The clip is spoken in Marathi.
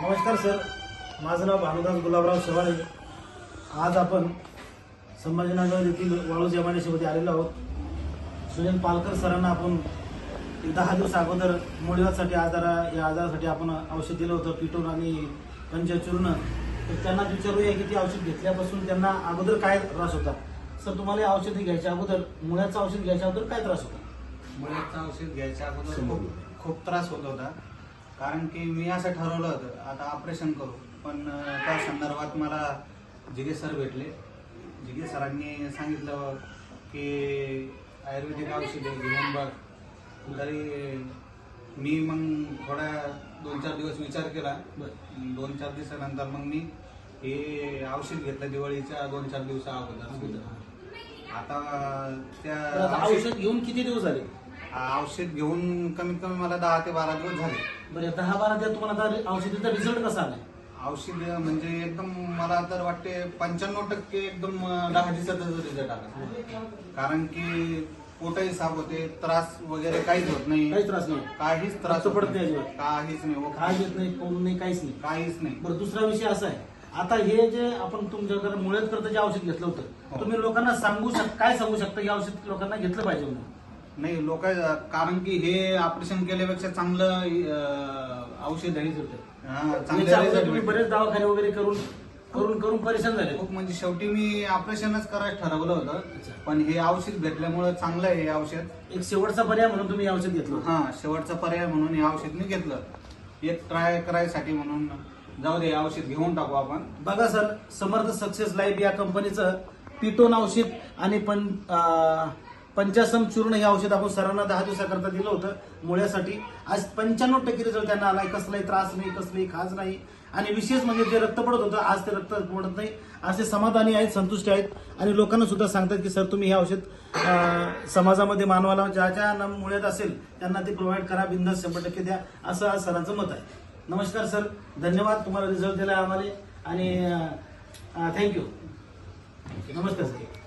नमस्कार सर. माझं नाव भानुदास गुलाबराव शेवाळे आज आपण संभाजीनगर येथील वाळूज एमआयडीसीमध्ये आलेलो आहोत. सुजन पालकर सरांना आपण एक दहा दिवस अगोदर मुळव्यासाठी आजारा या आजारासाठी आपण औषध दिलं होतं पिटून आणि पंचचूर्ण. तर त्यांना विचारूया की ती औषध घेतल्यापासून त्यांना अगोदर काय त्रास होता? सर तुम्हाला हे औषधी घ्यायच्या अगोदर मुळ्याचं औषध घ्यायच्या अगोदर काय त्रास होता? मुळ्याचं औषध घ्यायच्या अगोदर खूप खूप त्रास होत होता. कारण की मी असं ठरवलं होतं आता ऑपरेशन करू. पण त्या संदर्भात मला जिगे सर भेटले. जिगे सरांनी सांगितलं की आयुर्वेदिक औषधे घेऊन बघ. तरी मी मग थोडा दोन चार दिवस विचार केला. दोन चार दिवसानंतर मग मी हे औषध घेतलं दिवाळीच्या दोन चार दिवसा अगोदर. आता त्या औषध घेऊन किती दिवस झाले? औषध घेऊन कमीत कमी मला दहा ते बारा दिवस झाले. बरं दहा बारा दिवस तुम्हाला आता औषधीचा रिझल्ट कसा आलाय? औषध म्हणजे एकदम मला तर वाटते पंच्याण्णव टक्के एकदम दहा दिवसाचा रिझल्ट आला. कारण की पोटही साफ होते त्रास वगैरे काहीच होत नाही. काहीच त्रास नाही. काहीच त्रास पडत नाही. अजिबात. काहीच नाही खाज येत नाही कोण नाही काहीच नाही. काहीच नाही. बरं दुसरा विषय असा आहे. आता हे जे आपण तुमच्याकडे मुळेत करता जे औषध घेतलं होतं हो. तुम्ही लोकांना सांगू शक काय सांगू शकता? हे औषध लोकांना घेतलं पाहिजे म्हणून. नाही लोक कारण की हे ऑपरेशन केल्यापेक्षा चांगलं अं, औषध आहे हा, चांगले याच्या अगोदर result तुम्ही भेटले. बरेच दवाखाने वगैरे करून करून करून परेशान झाले खूप म्हणजे शेवटी मी ऑपरेशनच करायचं ठरवलं अच्छा. होतं पण हे औषध भेटल्यामुळे चांगलं आहे हे औषध एक शेवटचा पर्याय म्हणून तुम्ही हे औषध घेतलं होतं. हा शेवटचा पर्याय म्हणून हे औषध मी घेतलं एक ट्राय करायसाठी म्हणून जाऊ दे हे औषध घेऊन टाकू आपण बघा सर समर्थ सक्सेस लाईफ या कंपनीचं पिटोन औषध आणि पण अं, पंचासम चूर्ण हे औषध आपण सरांना दहा दिवसाकरता दिलं होतं. मुळ्यासाठी आज पंच्याण्णव टक्के रिझल्ट त्यांना आलाय. कसलाही त्रास नाही कसलाही खाज नाही. आणि विशेष म्हणजे जे रक्त पडत होतं आज ते रक्त पडत नाही. असे समाधानी आहेत संतुष्ट आहेत. आणि लोकांना सुद्धा सांगतात की सर तुम्ही हे औषध समाजामध्ये मानवाला ज्या ज्या मुळ्यात असेल त्यांना ते प्रोव्हाइड करा. बिंदास शंभर टक्के द्या. असं आज सरांचं मत आहे. नमस्कार सर. धन्यवाद. तुम्हाला रिझल्ट दिला आम्हाला. आणि थँक्यू नमस्कार सर.